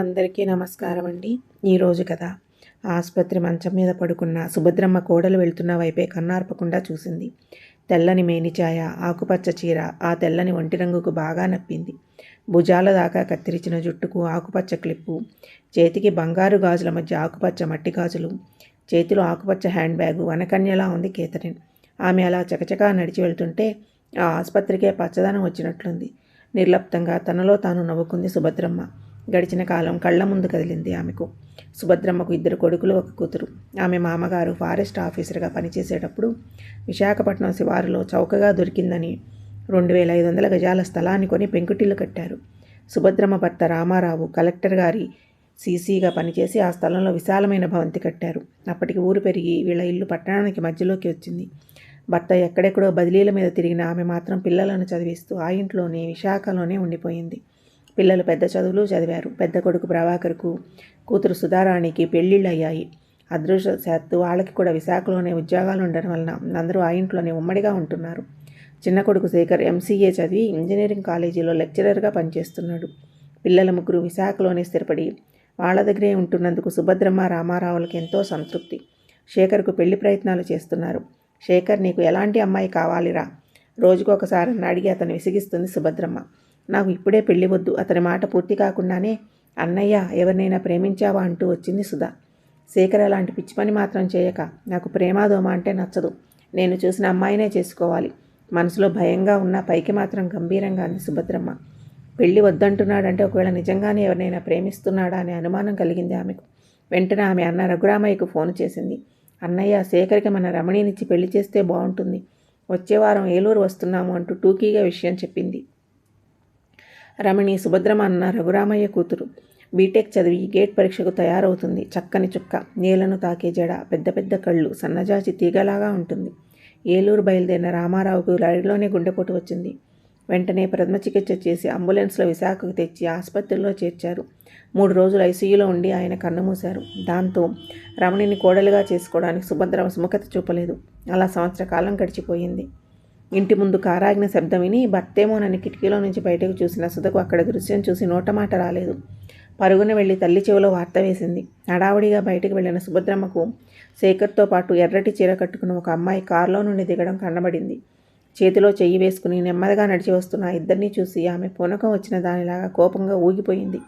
అందరికీ నమస్కారం అండి ఈరోజు కథ. ఆసుపత్రి మంచం మీద పడుకున్న సుభద్రమ్మ కోడలు వెళ్తున్న వైపే కన్నార్పకుండా చూసింది. తెల్లని మేనిచాయ ఆకుపచ్చ చీర ఆ తెల్లని ఒంటి రంగుకు బాగా నప్పింది. భుజాల దాకా కత్తిరించిన జుట్టుకు ఆకుపచ్చ క్లిప్పు చేతికి బంగారు గాజుల మధ్య ఆకుపచ్చ మట్టి గాజులు చేతిలో ఆకుపచ్చ హ్యాండ్ బ్యాగు వనకన్యలా ఉంది కేథరిన్ ఆమె అలా చకచకా నడిచి వెళ్తుంటే ఆ ఆసుపత్రికే పచ్చదనం వచ్చినట్లుంది. నిర్లప్తంగా తనలో తాను నవ్వుకుంది సుభద్రమ్మ. గడిచిన కాలం కళ్ళ ముందు కదిలింది ఆమెకు. సుభద్రమ్మకు ఇద్దరు కొడుకులు ఒక కూతురు. ఆమె మామగారు ఫారెస్ట్ ఆఫీసర్గా పనిచేసేటప్పుడు విశాఖపట్నం శివారులో చౌకగా దొరికిందని రెండు వేల ఐదు వందల గజాల స్థలాన్ని కొని పెంకుటిల్లు కట్టారు. సుభద్రమ్మ భర్త రామారావు కలెక్టర్ గారి సీసీగా పనిచేసి ఆ స్థలంలో విశాలమైన భవంతి కట్టారు. అప్పటికి ఊరు పెరిగి వీళ్ళ ఇల్లు పట్టణానికి మధ్యలోకి వచ్చింది. భర్త ఎక్కడెక్కడో బదిలీల మీద తిరిగిన ఆమె మాత్రం పిల్లలను చదివిస్తూ ఆ ఇంట్లోనే విశాఖలోనే ఉండిపోయింది. పిల్లలు పెద్ద చదువులు చదివారు. పెద్ద కొడుకు ప్రభాకర్కు కూతురు సుధారాణికి పెళ్ళిళ్ళు అయ్యాయి అదృష్టశాత్తు వాళ్ళకి కూడా విశాఖలోనే ఉద్యోగాలు ఉండడం వలన అందరూ ఆ ఇంట్లోనే ఉమ్మడిగా ఉంటున్నారు. చిన్న కొడుకు శేఖర్ ఎంసీఏ చదివి ఇంజనీరింగ్ కాలేజీలో లెక్చరర్గా పనిచేస్తున్నాడు. పిల్లల ముగ్గురు విశాఖలోనే స్థిరపడి వాళ్ళ దగ్గరే ఉంటున్నందుకు సుభద్రమ్మ రామారావులకి ఎంతో సంతృప్తి. శేఖర్కు పెళ్ళి ప్రయత్నాలు చేస్తున్నారు. శేఖర్ నీకు ఎలాంటి అమ్మాయి కావాలిరా? రోజుకొకసారి అడిగి అతను విసిగిస్తుంది సుభద్రమ్మ. నాకు ఇప్పుడే పెళ్ళి వద్దు. అతని మాట పూర్తి కాకుండానే అన్నయ్య ఎవరినైనా ప్రేమించావా అంటూ వచ్చింది సుధా. శేఖర్ అలాంటి పిచ్చి పని మాత్రం చేయక నాకు ప్రేమాదోమ అంటే నచ్చదు. నేను చూసిన అమ్మాయినే చేసుకోవాలి. మనసులో భయంగా ఉన్న పైకి మాత్రం గంభీరంగా అంది సుభద్రమ్మ. పెళ్ళి వద్దంటున్నాడంటే ఒకవేళ నిజంగానే ఎవరినైనా ప్రేమిస్తున్నాడా అనే అనుమానం కలిగింది ఆమెకు. వెంటనే ఆమె అన్న రఘురామయ్యకు ఫోన్ చేసింది. అన్నయ్య శేఖర్కి మన రమణీనిచ్చి పెళ్ళి చేస్తే బాగుంటుంది. వచ్చే వారం ఏలూరు వస్తున్నాము అంటూ టూకీగా విషయం చెప్పింది. రమణి సుభద్రమ అన్న రఘురామయ్య కూతురు. బీటెక్ చదివి గేట్ పరీక్షకు తయారవుతుంది. చక్కని చుక్క నీళ్ళను తాకే జడ పెద్ద పెద్ద కళ్ళు సన్నజాచి తీగలాగా ఉంటుంది. ఏలూరు బయలుదేరిన రామారావుకు రైలులోనే గుండెపోటు వచ్చింది. వెంటనే ప్రథమ చికిత్స చేసి అంబులెన్స్లో విశాఖకు తెచ్చి ఆసుపత్రిలో చేర్చారు. మూడు రోజులు ఐసీయూలో ఉండి ఆయన కన్నుమూశారు దాంతో రమణిని కోడలుగా చేసుకోవడానికి సుభద్ర సుముఖత చూపలేదు. అలా సంవత్సర కాలం గడిచిపోయింది. ఇంటి ముందు కారాగిన శబ్దం విని భర్తేమోనని కిటికీలో నుంచి బయటకు చూసిన సుధకు అక్కడ దృశ్యం చూసి నోటమాట రాలేదు. పరుగున వెళ్ళి తల్లి చెవిలో వార్త వేసింది. హడావుడిగా బయటకు వెళ్ళిన సుభద్రమ్మకు శేఖర్తో పాటు ఎర్రటి చీర కట్టుకున్న ఒక అమ్మాయి కారులో నుండి దిగడం కనబడింది. చేతిలో చెయ్యి వేసుకుని నెమ్మదిగా నడిచి వస్తున్న ఇద్దరిని చూసి ఆమె పునకం వచ్చిన దానిలాగా కోపంగా ఊగిపోయింది.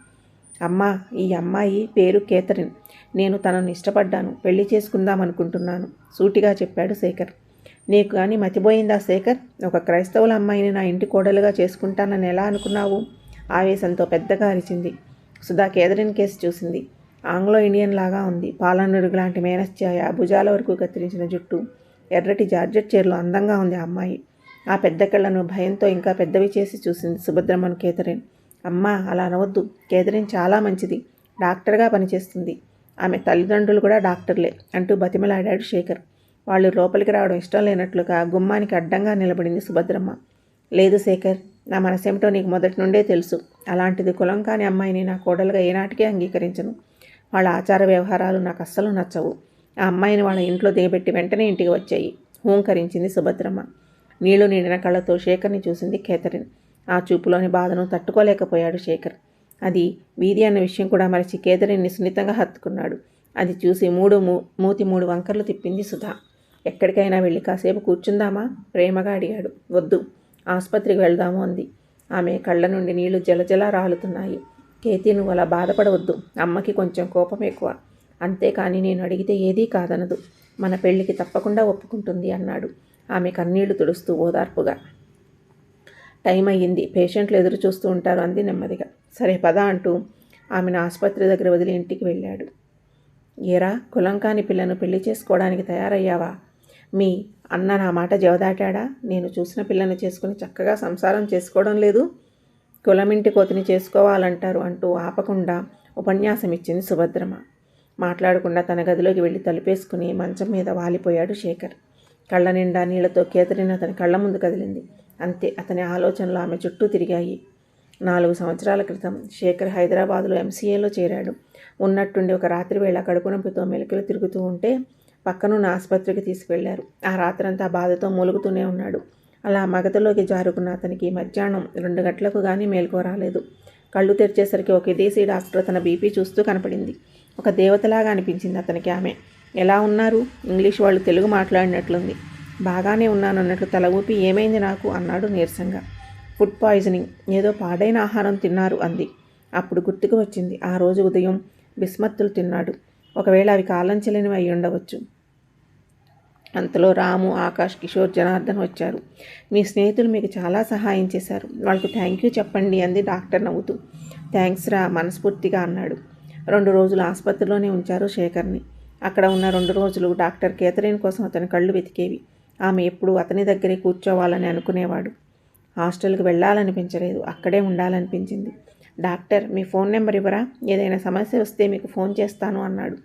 అమ్మా ఈ అమ్మాయి పేరు కేథరిన్. నేను తనను ఇష్టపడ్డాను. పెళ్ళి చేసుకుందామనుకుంటున్నాను. సూటిగా చెప్పాడు శేఖర్. నీకు కానీ మతిపోయిందా శేఖర్? ఒక క్రైస్తవుల అమ్మాయిని నా ఇంటి కోడలుగా చేసుకుంటానని ఎలా అనుకున్నావు? ఆవేశంతో పెద్దగా అరిచింది. సుధా కేదరిన్ కేసు చూసింది. ఆంగ్లో ఇండియన్ లాగా ఉంది. పాలనుడుగు లాంటి మేనశ్చాయ భుజాల వరకు కత్తిరించిన జుట్టు ఎర్రటి జార్జెట్ చీరలో అందంగా ఉంది ఆ అమ్మాయి. ఆ పెద్ద కళ్ళను భయంతో ఇంకా పెద్దవి చేసి చూసింది సుభద్రమ్మను కేథరిన్. అమ్మా అలా అనవద్దు. కేథరిన్ చాలా మంచిది. డాక్టర్గా పనిచేస్తుంది. ఆమె తల్లిదండ్రులు కూడా డాక్టర్లే అంటూ బతిమలాడాడు శేఖర్. వాళ్ళు లోపలికి రావడం ఇష్టం లేనట్లుగా గుమ్మానికి అడ్డంగా నిలబడింది సుభద్రమ్మ. లేదు శేఖర్ నా మనసేమిటో నీకు మొదటి నుండే తెలుసు. అలాంటిది కులం కాని అమ్మాయిని నా కోడలుగా ఏనాటికే అంగీకరించను. వాళ్ళ ఆచార వ్యవహారాలు నాకు అస్సలు నచ్చవు. ఆ అమ్మాయిని వాళ్ళ ఇంట్లో దిగబెట్టి వెంటనే ఇంటికి వచ్చాయి. హూంకరించింది సుభద్రమ్మ. నీళ్ళు నిండిన కళ్ళతో శేఖర్ని చూసింది కేథరిన్. ఆ చూపులోని బాధను తట్టుకోలేకపోయాడు శేఖర్. అది వీధి అన్న విషయం కూడా మరచి కేథరిన్ని సున్నితంగా హత్తుకున్నాడు. అది చూసి మూడు మూతి మూడు వంకర్లు తిప్పింది సుధా. ఎక్కడికైనా వెళ్ళి కాసేపు కూర్చుందామా? ప్రేమగా అడిగాడు. వద్దు ఆసుపత్రికి వెళ్దాము అంది. ఆమె కళ్ళ నుండి నీళ్ళు జలజల రాలుతున్నాయి. కేతి నువ్వు అలా బాధపడవద్దు. అమ్మకి కొంచెం కోపం ఎక్కువ. అంతేకాని నేను అడిగితే ఏదీ కాదనదు. మన పెళ్ళికి తప్పకుండా ఒప్పుకుంటుంది అన్నాడు. ఆమె కన్నీళ్ళు తుడుస్తూ ఓదార్పుగా. టైం అయ్యింది. పేషెంట్లు ఎదురు చూస్తూ ఉంటారు అంది నెమ్మదిగా. సరే పద అంటూ ఆమెను ఆసుపత్రి దగ్గర వదిలి ఇంటికి వెళ్ళాడు. ఏరా కులంకాని పిల్లను పెళ్ళి చేసుకోవడానికి తయారయ్యావా? మీ అన్న నా మాట జవదాటాడా? నేను చూసిన పిల్లని చేసుకుని చక్కగా సంసారం చేసుకోవడం లేదు. కులమింటి కోతిని చేసుకోవాలంటారు అంటూ ఆపకుండా ఉపన్యాసం ఇచ్చింది సుభద్రమ. మాట్లాడకుండా తన గదిలోకి వెళ్ళి తలుపేసుకుని మంచం మీద వాలిపోయాడు శేఖర్. కళ్ళ నిండా నీళ్ళతో కేతరిని అతని కళ్ళ ముందు కదిలింది. అంతే అతని ఆలోచనలు ఆమె చుట్టూ తిరిగాయి. నాలుగు సంవత్సరాల క్రితం శేఖర్ హైదరాబాదులో ఎంసీఏలో చేరాడు. ఉన్నట్టుండి ఒక రాత్రి వేళ కడుపు నొప్పితో మెలకులు తిరుగుతూ ఉంటే పక్కనున్న ఆసుపత్రికి తీసుకువెళ్ళారు ఆ రాత్రంతా బాధతో మూలుగుతూనే ఉన్నాడు. అలా మగతలోకి జారుకున్న అతనికి మధ్యాహ్నం రెండు గంటలకు కానీ మేల్కో రాలేదు. కళ్ళు తెరిచేసరికి ఒక విదేశీ డాక్టర్ తన బీపీ చూస్తూ కనపడింది. ఒక దేవతలాగా అనిపించింది అతనికి ఆమె. ఎలా ఉన్నారు? ఇంగ్లీష్ వాళ్ళు తెలుగు మాట్లాడినట్లుంది. బాగానే ఉన్నాను అన్నట్లు తల ఊపి ఏమైంది నాకు? అన్నాడు నీరసంగా. Food poisoning. ఏదో పాడైన ఆహారం తిన్నారు అంది. అప్పుడు గుర్తుకు వచ్చింది. ఆ రోజు ఉదయం బిస్మత్తులు తిన్నాడు. ఒకవేళ అవి కాలం చెల్లినవి అయి ఉండవచ్చు. అంతలో రాము ఆకాష్ కిషోర్ జనార్దన్ వచ్చారు. మీ స్నేహితులు మీకు చాలా సహాయం చేశారు. వాళ్ళకి థ్యాంక్ యూ చెప్పండి అంది డాక్టర్ నవ్వుతూ. థ్యాంక్స్ రా మనస్ఫూర్తిగా అన్నాడు. రెండు రోజులు ఆసుపత్రిలోనే ఉంచారు శేఖర్ని. అక్కడ ఉన్న రెండు రోజులు డాక్టర్ కేథరిన్ కోసం అతని కళ్ళు వెతికేవి. ఆమె ఎప్పుడు అతని దగ్గరే కూర్చోవాలని అనుకునేవాడు. హాస్టల్కి వెళ్ళాలనిపించలేదు. అక్కడే ఉండాలనిపించింది. డాక్టర్ మీ ఫోన్ నెంబర్ ఇవ్వరా? ఏదైనా సమస్య వస్తే మీకు ఫోన్ చేస్తాను అన్నాడు.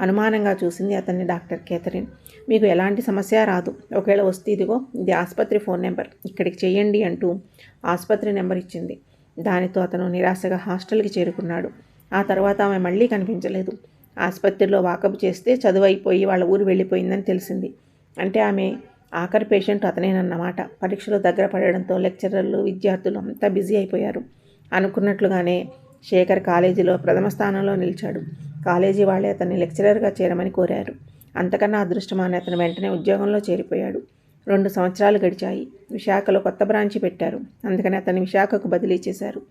అనుమానంగా చూసింది అతన్ని డాక్టర్ కేథరిన్. మీకు ఎలాంటి సమస్య రాదు. ఒకవేళ వస్తే ఇదిగో ఇది ఆసుపత్రి ఫోన్ నెంబర్. ఇక్కడికి చేయండి అంటూ ఆసుపత్రి నెంబర్ ఇచ్చింది. దానితో అతను నిరాశగా హాస్టల్కి చేరుకున్నాడు. ఆ తర్వాత ఆమె మళ్ళీ కనిపించలేదు. ఆసుపత్రిలో వాకప్ చేస్తే చదువు అయిపోయి వాళ్ళ ఊరు వెళ్ళిపోయిందని తెలిసింది. అంటే ఆమె ఆఖరి పేషెంట్ అతనేనన్నమాట. పరీక్షలు దగ్గర పడడంతో లెక్చరర్లు విద్యార్థులు అంతా బిజీ అయిపోయారు. అనుకున్నట్లుగానే శేఖర్ కాలేజీలో ప్రథమ స్థానంలో నిలిచాడు. కాలేజీ వాళ్ళే అతన్ని లెక్చరర్గా చేరమని కోరారు. అంతకన్నా అదృష్టమాని అతను వెంటనే ఉద్యోగంలో చేరిపోయాడు. రెండు సంవత్సరాలు గడిచాయి. విశాఖలో కొత్త బ్రాంచి పెట్టారు. అందుకని అతన్ని విశాఖకు బదిలీ చేశారు.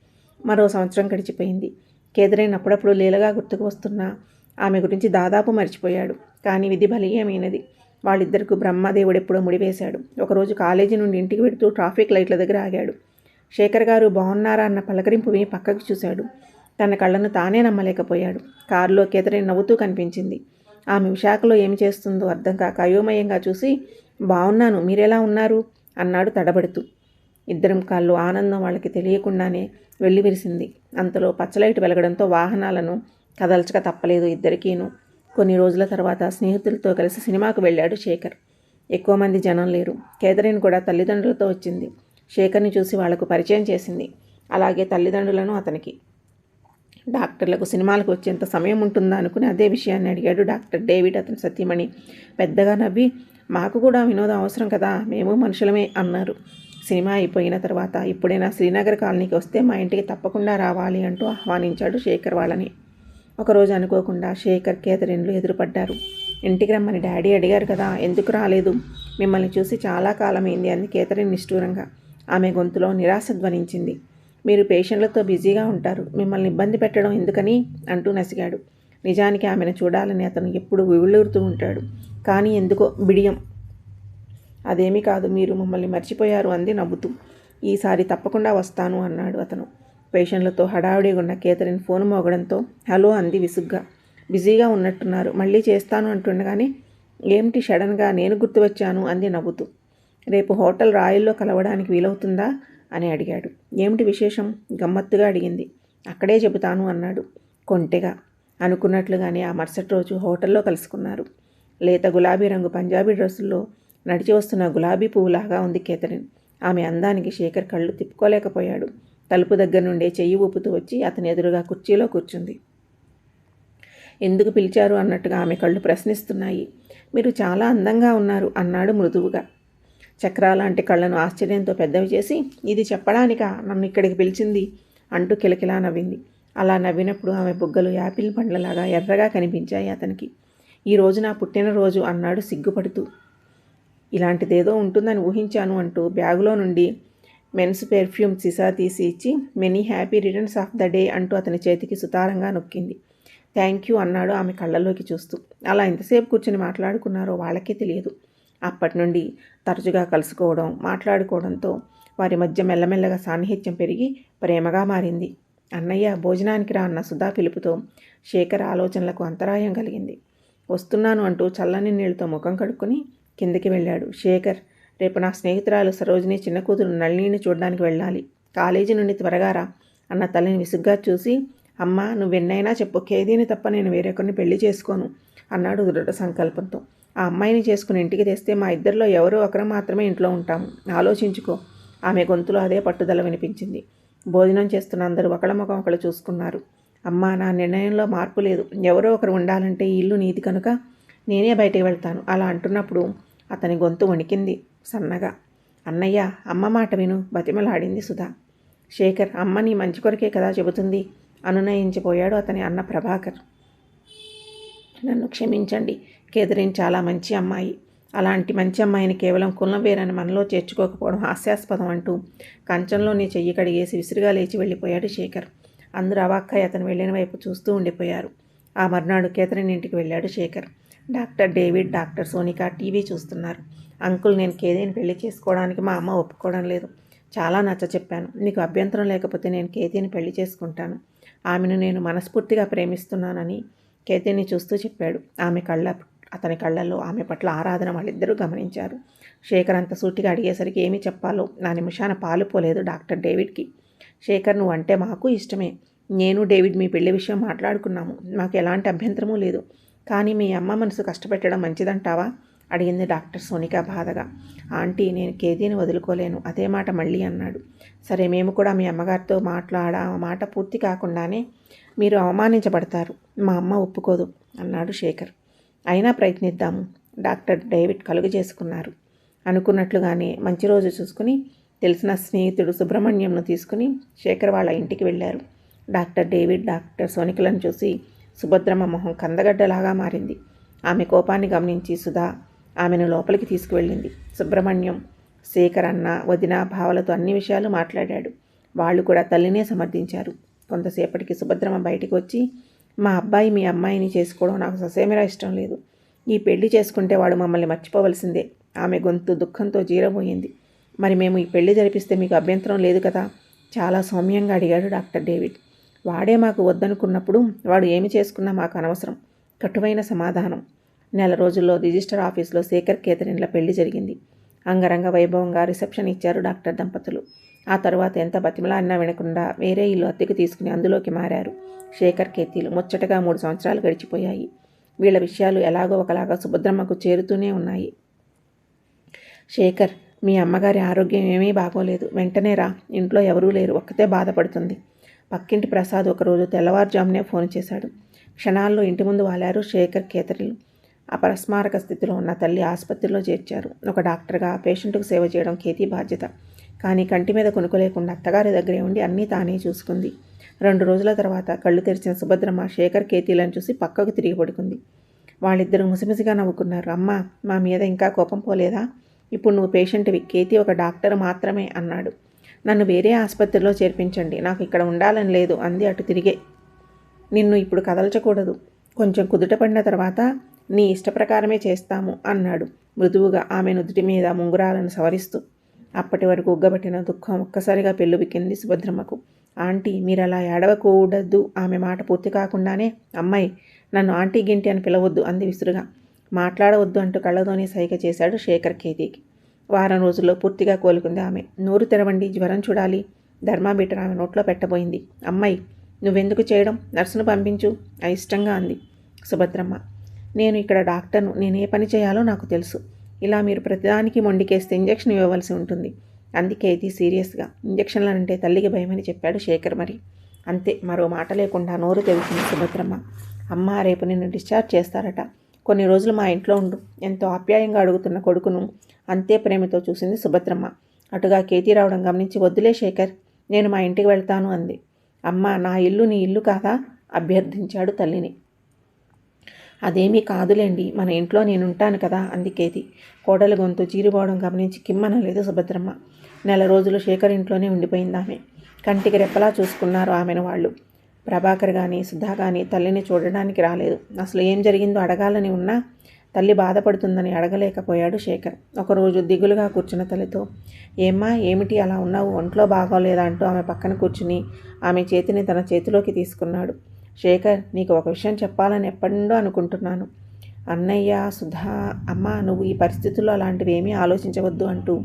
మరో సంవత్సరం గడిచిపోయింది. కేదరైన అప్పుడప్పుడు లీలగా గుర్తుకు వస్తున్నా ఆమె గురించి దాదాపు మర్చిపోయాడు. కానీ విధి బలీయమైనది. వాళ్ళిద్దరికి బ్రహ్మదేవుడు ఎప్పుడో ముడివేశాడు. ఒకరోజు కాలేజీ నుండి ఇంటికి వెడుతూ ట్రాఫిక్ లైట్ల దగ్గర ఆగాడు. శేఖర్ గారు బాగున్నారా అన్న పలకరింపు విని పక్కకు చూశాడు. తన కళ్ళను తానే నమ్మలేకపోయాడు. కారులో కేతరి నవ్వుతూ కనిపించింది. ఆమె విశాఖలో ఏమి చేస్తుందో అర్థం కాక అయోమయంగా చూసి బాగున్నాను మీరెలా ఉన్నారు? అన్నాడు తడబడుతూ. ఇద్దరం కాళ్ళు ఆనందం వాళ్ళకి తెలియకుండానే వెళ్ళి విరిసింది. అంతలో పచ్చలైట్ వెలగడంతో వాహనాలను కదల్చక తప్పలేదు ఇద్దరికీను. కొన్ని రోజుల తర్వాత స్నేహితులతో కలిసి సినిమాకు వెళ్ళాడు శేఖర్. ఎక్కువ మంది జనం లేరు. కేదరిన్ కూడా తల్లిదండ్రులతో వచ్చింది. శేఖర్ని చూసి వాళ్ళకు పరిచయం చేసింది. అలాగే తల్లిదండ్రులను అతనికి. డాక్టర్లకు సినిమాలకు వచ్చేంత సమయం ఉంటుందా అనుకుని అదే విషయాన్ని అడిగాడు డాక్టర్ డేవిడ్. అతను సత్యమణి. పెద్దగా నవ్వి మాకు కూడా వినోదం అవసరం కదా మేము మనుషులమే అన్నారు. సినిమా అయిపోయిన తర్వాత ఇప్పుడైనా శ్రీనగర్ కాలనీకి వస్తే మా ఇంటికి తప్పకుండా రావాలి అంటూ ఆహ్వానించాడు శేఖర్ వాళ్ళని. ఒకరోజు అనుకోకుండా శేఖర్ కేథరిన్లు ఎదురుపడ్డారు. ఇంటికి రమ్మని డాడీ అడిగారు కదా ఎందుకు రాలేదు? మిమ్మల్ని చూసి చాలా కాలమైంది అంది కేతరిన్ నిష్ఠూరంగా. ఆమె గొంతులో నిరాశ ధ్వనించింది. మీరు పేషెంట్లతో బిజీగా ఉంటారు. మిమ్మల్ని ఇబ్బంది పెట్టడం ఎందుకని? అంటూ నసిగాడు. నిజానికి ఆమెను చూడాలని అతను ఎప్పుడు వివుళ్ళూరుతూ ఉంటాడు. కానీ ఎందుకో బిడియం. అదేమీ కాదు మీరు మమ్మల్ని మర్చిపోయారు అంది నవ్వుతూ. ఈసారి తప్పకుండా వస్తాను అన్నాడు అతను. పేషెంట్లతో హడావుడిగా ఉన్న కేతరిన్ ఫోన్ మోగడంతో హలో అంది విసుగ్గా. బిజీగా ఉన్నట్టున్నారు. మళ్ళీ చేస్తాను అంటుండగానే ఏమిటి సడన్గా నేను గుర్తువచ్చాను అంది నవ్వుతూ. రేపు హోటల్ రాయల్లో కలవడానికి వీలవుతుందా? అని అడిగాడు. ఏమిటి విశేషం? గమ్మత్తుగా అడిగింది. అక్కడే చెబుతాను అన్నాడు. కొంటెగా. అనుకున్నట్లుగానే ఆ మరుసటి రోజు హోటల్లో కలుసుకున్నారు. లేత గులాబీ రంగు పంజాబీ డ్రెస్సుల్లో నడిచి వస్తున్న గులాబీ పువ్వులాగా ఉంది కేతరిన్ ఆమె అందానికి శేఖర్ కళ్ళు తిప్పుకోలేకపోయాడు. తలుపు దగ్గర నుండే చెయ్యి ఊపుతూ వచ్చి అతని ఎదురుగా కుర్చీలో కూర్చుంది. ఎందుకు పిలిచారు అన్నట్టుగా ఆమె కళ్ళు ప్రశ్నిస్తున్నాయి. మీరు చాలా అందంగా ఉన్నారు అన్నాడు మృదువుగా. చక్రాలాంటి కళ్ళను ఆశ్చర్యంతో పెద్దవి చేసి ఇది చెప్పడానిక? నన్ను ఇక్కడికి పిలిచింది? అంటూ కిలకిలా నవ్వింది. అలా నవ్వినప్పుడు ఆమె బుగ్గలు యాపిల్ పండ్లలాగా ఎర్రగా కనిపించాయి అతనికి. ఈ రోజు నా పుట్టినరోజు అన్నాడు సిగ్గుపడుతూ. ఇలాంటిదేదో ఉంటుందని ఊహించాను అంటూ బ్యాగులో నుండి మెన్స్ పెర్ఫ్యూమ్ సిసా తీసి ఇచ్చి many happy returns of the day అంటూ అతని చేతికి సుతారంగా నొక్కింది. థ్యాంక్ యూ అన్నాడు ఆమె కళ్ళల్లోకి చూస్తూ. అలా ఎంతసేపు కూర్చొని మాట్లాడుకున్నారో వాళ్ళకే తెలియదు. అప్పటి నుండి తరచుగా కలుసుకోవడం మాట్లాడుకోవడంతో వారి మధ్య మెల్లమెల్లగా సాన్నిహిత్యం పెరిగి ప్రేమగా మారింది. అన్నయ్య భోజనానికి రా అన్న సుధా పిలుపుతో శేఖర్ ఆలోచనలకు అంతరాయం కలిగింది. వస్తున్నాను అంటూ చల్లని నీళ్ళతో ముఖం కడుక్కొని కిందకి వెళ్ళాడు. శేఖర్ రేపు నా స్నేహితురాలు సరోజిని చిన్న కూతురు నళినిని చూడడానికి వెళ్ళాలి. కాలేజీ నుండి త్వరగా రా అన్న తల్లిని విసుగ్గా చూసి అమ్మ నువ్వెన్నైనా చెప్పు ఖేదీని తప్ప నేను వేరొకరిని పెళ్ళి చేసుకోను అన్నాడు దృఢ సంకల్పంతో. ఆ అమ్మాయిని చేసుకుని ఇంటికి తెస్తే మా ఇద్దరిలో ఎవరో ఒకరు మాత్రమే ఇంట్లో ఉంటాము ఆలోచించుకో. ఆమె గొంతులో అదే పట్టుదల వినిపించింది. భోజనం చేస్తున్న అందరూ ఒకళ్ళ ముఖం ఒకళ్ళు చూసుకున్నారు. అమ్మా నా నిర్ణయంలో మార్పు లేదు. ఎవరో ఒకరు ఉండాలంటే ఈ ఇల్లు నీది కనుక నేనే బయటికి వెళ్తాను. అలా అంటున్నప్పుడు అతని గొంతు వణికింది సన్నగా. అన్నయ్య అమ్మ మాట విను. బతిమలాడింది సుధా. శేఖర్ అమ్మ నీ మంచి కొరకే కదా చెబుతుంది. అనునయించిపోయాడు అతని అన్న ప్రభాకర్. నన్ను క్షమించండి. కేథరిన్ చాలా మంచి అమ్మాయి. అలాంటి మంచి అమ్మాయిని కేవలం కులం వేరని మనలో చేర్చుకోకపోవడం హాస్యాస్పదం అంటూ కంచంలోని చెయ్యి కడిగేసి విసిరిగా లేచి వెళ్ళిపోయాడు శేఖర్. అందరూ అవాక్కై అతను వెళ్ళిన వైపు చూస్తూ ఉండిపోయారు. ఆ మర్నాడు కేథరిన్ ఇంటికి వెళ్ళాడు Shekhar. Doctor David doctor Sonika TV చూస్తున్నారు. అంకుల్ నేను కేదీని పెళ్ళి చేసుకోవడానికి మా అమ్మ ఒప్పుకోవడం లేదు. చాలా నచ్చ చెప్పాను. నీకు అభ్యంతరం లేకపోతే నేను కేతీని పెళ్ళి చేసుకుంటాను. ఆమెను నేను మనస్ఫూర్తిగా ప్రేమిస్తున్నానని కేతీని చూస్తూ చెప్పాడు. ఆమె కళ్ళ అతని కళ్ళల్లో ఆమె పట్ల ఆరాధన వాళ్ళిద్దరూ గమనించారు. శేఖర్ అంత సూటిగా అడిగేసరికి ఏమి చెప్పాలో నా నిమిషాన పాలుపోలేదు డాక్టర్ డేవిడ్కి. శేఖర్ నువ్వు అంటే మాకు ఇష్టమే. నేను డేవిడ్ మీ పెళ్ళి విషయం మాట్లాడుకున్నాము. మాకు ఎలాంటి అభ్యంతరమూ లేదు. కానీ మీ అమ్మ మనసు కష్టపెట్టడం మంచిదంటావా? అడిగింది డాక్టర్ సోనిక బాధగా. ఆంటీ నేను కేదీని వదులుకోలేను. అదే మాట మళ్ళీ అన్నాడు. సరే మేము కూడా మీ అమ్మగారితో మాట్లాడ ఆ మాట పూర్తి కాకుండానే మీరు అవమానించబడతారు. మా అమ్మ ఒప్పుకోదు అన్నాడు శేఖర్. అయినా ప్రయత్నిద్దాము డాక్టర్ డేవిడ్ కలుగు చేసుకున్నారు అనుకున్నట్లుగానే మంచి రోజు చూసుకుని తెలిసిన స్నేహితుడు సుబ్రహ్మణ్యంను తీసుకుని శేఖర్ వాళ్ళ ఇంటికి వెళ్ళారు. డాక్టర్ డేవిడ్ డాక్టర్ సోనికలను చూసి సుభద్రమ్మ మొహం కందగడ్డలాగా మారింది. ఆమె కోపాన్ని గమనించి సుధా ఆమెను లోపలికి తీసుకువెళ్ళింది. సుబ్రహ్మణ్యం శేఖర్ అన్న వదిన భావలతో అన్ని విషయాలు మాట్లాడాడు. వాళ్ళు కూడా తల్లినే సమర్థించారు. కొంతసేపటికి సుభద్రమ్మ బయటికి వచ్చి మా అబ్బాయి మీ అమ్మాయిని చేసుకోవడం నాకు ససేమిరా ఇష్టం లేదు. ఈ పెళ్ళి చేసుకుంటే వాడు మమ్మల్ని మర్చిపోవలసిందే. ఆమె గొంతు దుఃఖంతో జీరబోయింది. మరి మేము ఈ పెళ్ళి జరిపిస్తే మీకు అభ్యంతరం లేదు కదా? చాలా సౌమ్యంగా అడిగాడు డాక్టర్ డేవిడ్. వాడే మాకు వద్దనుకున్నప్పుడు వాడు ఏమి చేసుకున్నా మాకు అనవసరం. కటువైన సమాధానం. నెల రోజుల్లో రిజిస్టర్ ఆఫీస్లో శేఖర్ కేతరిన్ల పెళ్ళి జరిగింది. అంగరంగ వైభవంగా రిసెప్షన్ ఇచ్చారు డాక్టర్ దంపతులు. ఆ తర్వాత ఎంత బతిమలాడినా వినకుండా వేరే ఇల్లు అద్దెకు తీసుకుని అందులోకి మారారు. శేఖర్ కేతీలు ముచ్చటగా మూడు సంవత్సరాలు గడిచిపోయాయి. వీళ్ళ విషయాలు ఎలాగో ఒకలాగా సుభద్రమ్మకు చేరుతూనే ఉన్నాయి. శేఖర్ మీ అమ్మగారి ఆరోగ్యం ఏమీ బాగోలేదు. వెంటనే రా. ఇంట్లో ఎవరూ లేరు. ఒక్కతే బాధపడుతుంది. పక్కింటి ప్రసాద్ ఒకరోజు తెల్లవారుజామునే ఫోన్ చేశాడు. క్షణాల్లో ఇంటి ముందు వాలారు శేఖర్ కేతరిలు అపరస్మారక స్థితిలో ఉన్న తల్లి ఆసుపత్రిలో చేర్చారు. ఒక డాక్టర్గా పేషెంట్కు సేవ చేయడం కేతీ బాధ్యత. కానీ కంటి మీద కొనుక్కోలేకుండా అత్తగారి దగ్గరే ఉండి అన్నీ తానే చూసుకుంది. రెండు రోజుల తర్వాత కళ్ళు తెరిచిన సుభద్రమ్మ శేఖర్ కేతీలను చూసి పక్కకు తిరిగి పడుకుంది. వాళ్ళిద్దరూ ముసిముసిగా నవ్వుకున్నారు. అమ్మ మా మీద ఇంకా కోపం పోలేదా? ఇప్పుడు నువ్వు పేషెంట్వి. కేతి ఒక డాక్టర్ మాత్రమే అన్నాడు. నన్ను వేరే ఆసుపత్రిలో చేర్పించండి. నాకు ఇక్కడ ఉండాలని లేదు. అంది అటు తిరిగే. నిన్ను ఇప్పుడు కదల్చకూడదు. కొంచెం కుదుటపడిన తర్వాత నీ ఇష్టప్రకారమే చేస్తాము అన్నాడు మృదువుగా ఆమె నుదుటి మీద ముంగురాలను సవరిస్తూ. అప్పటి వరకు ఉగ్గబట్టిన దుఃఖం ఒక్కసారిగా పెళ్ళుబిక్కింది సుభద్రమ్మకు. ఆంటీ మీరు అలా ఏడవకూడదు. ఆమె మాట పూర్తి కాకుండానే అమ్మాయి నన్ను ఆంటీ గింటి అని పిలవద్దు అంది విసురుగా. మాట్లాడవద్దు అంటూ కళ్ళతోనే సైగ చేశాడు శేఖర్ ఖేతీకి వారం రోజుల్లో పూర్తిగా కోలుకుంది ఆమె. నోరు తెరవండి జ్వరం చూడాలి. ధర్మామీటర్ ఆమె నోట్లో పెట్టబోయింది. అమ్మాయి నువ్వెందుకు చేయడం? నర్సును పంపించు. అయిష్టంగా అంది సుభద్రమ్మ. నేను ఇక్కడ డాక్టర్ను. నేను ఏ పని చేయాలో నాకు తెలుసు. ఇలా మీరు ప్రతిదానికి మొండికేస్తే ఇంజక్షన్ ఇవ్వవలసి ఉంటుంది. అందుకే ఇది సీరియస్గా. ఇంజక్షన్లనంటే తల్లికి భయమని చెప్పాడు శేఖర్ మరి. అంతే మరో మాట లేకుండా నోరు తెలిసింది సుభద్రమ్మ. అమ్మ రేపు నిన్ను డిశ్చార్జ్ చేస్తారట. కొన్ని రోజులు మా ఇంట్లో ఉండు. ఎంతో ఆప్యాయంగా అడుగుతున్న కొడుకును అంతే ప్రేమతో చూసింది సుభద్రమ్మ. అటుగా కేతీ రావడం గమనించి వద్దులే శేఖర్ నేను మా ఇంటికి వెళ్తాను అంది. అమ్మ నా ఇల్లు నీ ఇల్లు కాదా? అభ్యర్థించాడు తల్లిని. అదేమీ కాదులేండి. మన ఇంట్లో నేనుంటాను కదా అందుకేది. కోడల గొంతు చీరిపోవడం గమనించి కిమ్మనలేదు సుభద్రమ్మ. నెల రోజులు శేఖర్ ఇంట్లోనే ఉండిపోయింది ఆమె కంటికి రెప్పలా చూసుకున్నారు ఆమెను వాళ్ళు. ప్రభాకర్ కానీ సుధా కానీ తల్లిని చూడడానికి రాలేదు. అసలు ఏం జరిగిందో అడగాలని ఉన్నా తల్లి బాధపడుతుందని అడగలేకపోయాడు శేఖర్. ఒకరోజు దిగులుగా కూర్చున్న తల్లితో ఏమ్మా ఏమిటి అలా ఉన్నావు? ఒంట్లో బాగోలేదా? అంటూ ఆమె పక్కన కూర్చుని ఆమె చేతిని తన చేతిలోకి తీసుకున్నాడు. శేఖర్ నీకు ఒక విషయం చెప్పాలని ఎప్పటిండో అనుకుంటున్నాను. అన్నయ్య సుధా అమ్మ నువ్వు ఈ పరిస్థితుల్లో అలాంటివి ఏమీ ఆలోచించవద్దు అంటూ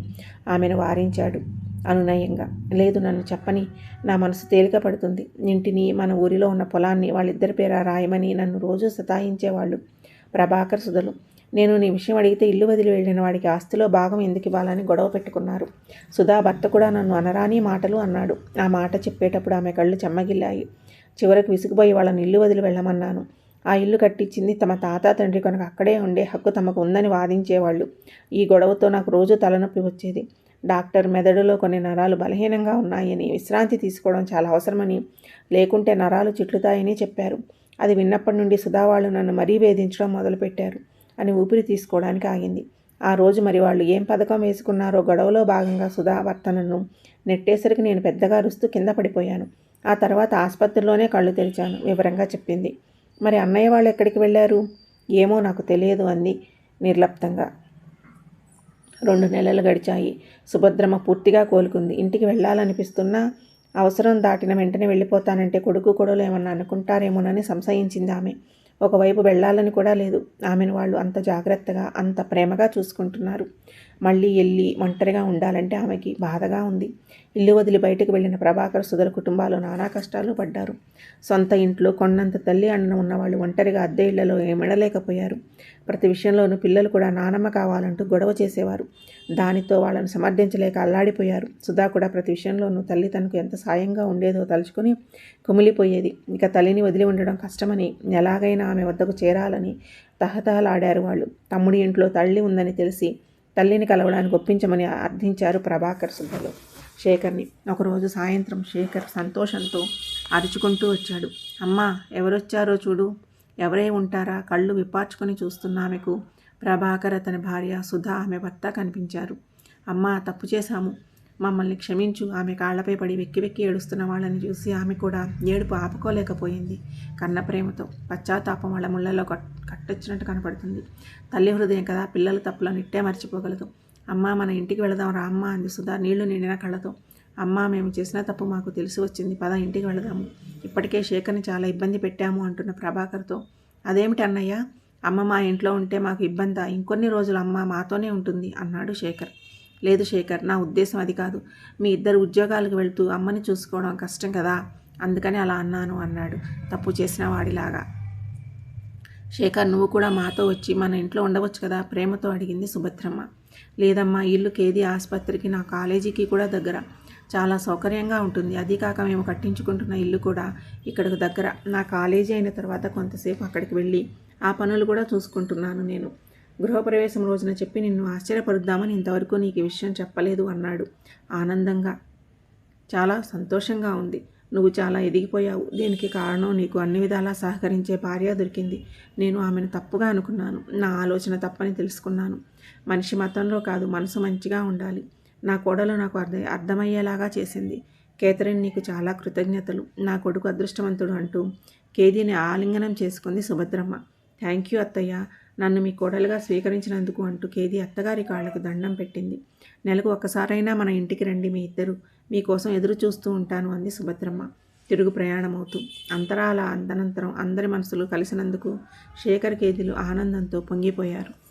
ఆమెను వారించాడు అనునయంగా. లేదు నన్ను చెప్పని నా మనసు తేలిక పడుతుంది. ఇంటిని మన ఊరిలో ఉన్న పొలాన్ని వాళ్ళిద్దరి పేర రాయమని నన్ను రోజు సతాయించేవాళ్ళు ప్రభాకర్ సుధలు. నేను నీ విషయం అడిగితే ఇల్లు వదిలి వెళ్ళిన వాడికి ఆస్తిలో భాగం ఎందుకు ఇవ్వాలని గొడవ పెట్టుకున్నారు. సుధా భర్త కూడా నన్ను అనరాని మాటలు అన్నాడు. ఆ మాట చెప్పేటప్పుడు ఆమె కళ్ళు చెమ్మగిల్లాయి. చివరకు విసిగిపోయి వాళ్ళని ఇల్లు వదిలి వెళ్ళమన్నాను. ఆ ఇల్లు కట్టించింది తమ తాత తండ్రి కనుక అక్కడే ఉండే హక్కు తమకు ఉందని వాదించేవాళ్ళు. ఈ గొడవతో నాకు రోజు తలనొప్పి వచ్చేది. డాక్టర్ మెదడులో కొన్ని నరాలు బలహీనంగా ఉన్నాయని విశ్రాంతి తీసుకోవడం చాలా అవసరమని లేకుంటే నరాలు చిట్లుతాయని చెప్పారు. అది విన్నప్పటి నుండి సుధా వాళ్ళు నన్ను మరీ వేధించడం మొదలుపెట్టారు అని ఊపిరి తీసుకోవడానికి ఆగింది. ఆ రోజు మరి వాళ్ళు ఏం పథకం వేసుకున్నారో గొడవలో భాగంగా సుధా వర్తనను నెట్టేసరికి నేను పెద్దగా రుస్తూ కింద పడిపోయాను. ఆ తర్వాత ఆసుపత్రిలోనే కళ్ళు తెరిచాను వివరంగా చెప్పింది. మరి అన్నయ్య వాళ్ళు ఎక్కడికి వెళ్ళారు? ఏమో నాకు తెలియదు అంది నిర్లప్తంగా. రెండు నెలలు గడిచాయి. సుభద్రమ్మ పూర్తిగా కోలుకుంది. ఇంటికి వెళ్ళాలనిపిస్తున్నా అవసరం దాటిన వెంటనే వెళ్ళిపోతానంటే కొడుకు కొడలు ఏమన్నా అనుకుంటారేమోనని సంశయించింది ఆమె. ఒకవైపు వెళ్ళాలని కూడా లేదు. ఆమెను వాళ్ళు అంత జాగ్రత్తగా అంత ప్రేమగా చూసుకుంటున్నారు. మళ్ళీ వెళ్ళి ఒంటరిగా ఉండాలంటే ఆమెకి బాధగా ఉంది. ఇల్లు వదిలి బయటకు వెళ్ళిన ప్రభాకర్ సుధల కుటుంబాలు నానా కష్టాలు పడ్డారు. సొంత ఇంట్లో కొన్నంత తల్లి అన్న ఉన్నవాళ్ళు ఒంటరిగా అద్దె ఇళ్ళలో ఏమిడలేకపోయారు ప్రతి విషయంలోనూ పిల్లలు కూడా నానమ్మ కావాలంటూ గొడవ చేసేవారు. దానితో వాళ్ళని సమర్థించలేక అల్లాడిపోయారు. సుధా కూడా ప్రతి విషయంలోనూ తల్లి తనకు ఎంత సాయంగా ఉండేదో తలుచుకుని కుమిలిపోయేది. ఇక తల్లిని వదిలి ఉండడం కష్టమని ఎలాగైనా ఆమె వద్దకు చేరాలని తహతహలాడారు వాళ్ళు. తమ్ముడి ఇంట్లో తల్లి ఉందని తెలిసి తల్లిని కలవడానికి ఒప్పించమని అర్థించారు ప్రభాకర్ సుబ్బలు. శేఖర్ని. ఒకరోజు సాయంత్రం శేఖర్ సంతోషంతో అరుచుకుంటూ వచ్చాడు. అమ్మా ఎవరొచ్చారో చూడు. ఎవరే ఉంటారా? కళ్ళు విప్పార్చుకొని చూస్తున్న ఆమెకు ప్రభాకర్ అతని భార్య సుధా ఆమె భర్త కనిపించారు. అమ్మా తప్పు చేశాము. మమ్మల్ని క్షమించు. ఆమె కాళ్ళపై పడి వెక్కి వెక్కి ఏడుస్తున్న వాళ్ళని చూసి ఆమె కూడా ఏడుపు ఆపుకోలేకపోయింది కన్న ప్రేమతో. పశ్చాత్తాపం వాళ్ళ ముళ్ళలో కట్టొచ్చినట్టు కనపడుతుంది. తల్లి హృదయం కదా పిల్లల తప్పులను ఇట్టే మర్చిపోగలదు. అమ్మ మన ఇంటికి వెళదాం రా అమ్మ అంది సుధా నీళ్ళు నిండిన కళ్ళతో. అమ్మ మేము చేసిన తప్పు మాకు తెలిసి వచ్చింది. పద ఇంటికి వెళదాము. ఇప్పటికే శేఖర్ని చాలా ఇబ్బంది పెట్టాము అంటున్న ప్రభాకర్తో. అదేమిటి అన్నయ్య? అమ్మ మా ఇంట్లో ఉంటే మాకు ఇబ్బందా? ఇంకొన్ని రోజులు అమ్మ మాతోనే ఉంటుంది అన్నాడు శేఖర్. లేదు శేఖర్ నా ఉద్దేశం అది కాదు. మీ ఇద్దరు ఉద్యోగాలకు వెళ్తూ అమ్మని చూసుకోవడం కష్టం కదా అందుకని అలా అన్నాను అన్నాడు. తప్పు చేసిన వాడిలాగా. శేఖర్ నువ్వు కూడా మాతో వచ్చి మన ఇంట్లో ఉండవచ్చు కదా? ప్రేమతో అడిగింది సుభద్రమ్మ. లేదమ్మా ఇల్లు కేది ఆసుపత్రికి నా కాలేజీకి కూడా దగ్గర. చాలా సౌకర్యంగా ఉంటుంది. అది కాక మేము కట్టించుకుంటున్న ఇల్లు కూడా ఇక్కడికి దగ్గర. నా కాలేజీ అయిన తర్వాత కొంతసేపు అక్కడికి వెళ్ళి ఆ పనులు కూడా చూసుకుంటున్నాను నేను. గృహప్రవేశం రోజున చెప్పి నిన్ను ఆశ్చర్యపరుద్దామని ఇంతవరకు నీకు విషయం చెప్పలేదు అన్నాడు. ఆనందంగా చాలా సంతోషంగా ఉంది. నువ్వు చాలా ఎదిగిపోయావు. దీనికి కారణం నీకు అన్ని విధాలా సహకరించే భార్య దొరికింది. నేను ఆమెను తప్పుగా అనుకున్నాను. నా ఆలోచన తప్పని తెలుసుకున్నాను. మనిషి మతంలో కాదు మనసు మంచిగా ఉండాలి. నా కోడలు నాకు అర్థ అర్థమయ్యేలాగా చేసింది. కేథరిన్ నీకు చాలా కృతజ్ఞతలు. నా కొడుకు అదృష్టవంతుడు అంటూ కేదీని ఆలింగనం చేసుకుంది సుభద్రమ్మ. థ్యాంక్ యూ అత్తయ్య. నన్ను మీ కోడలుగా స్వీకరించినందుకు అంటూ కేదీ అత్తగారి కాళ్ళకు దండం పెట్టింది. నెలకు ఒక్కసారైనా మన ఇంటికి రండి మీ ఇద్దరు. మీకోసం ఎదురు చూస్తూ ఉంటాను అంది సుభద్రమ్మ. తిరుగు ప్రయాణమవుతూ. అంతరాల అంతనంతరం అందరి మనసులు కలిసినందుకు శేఖర్ కేదీలు ఆనందంతో పొంగిపోయారు.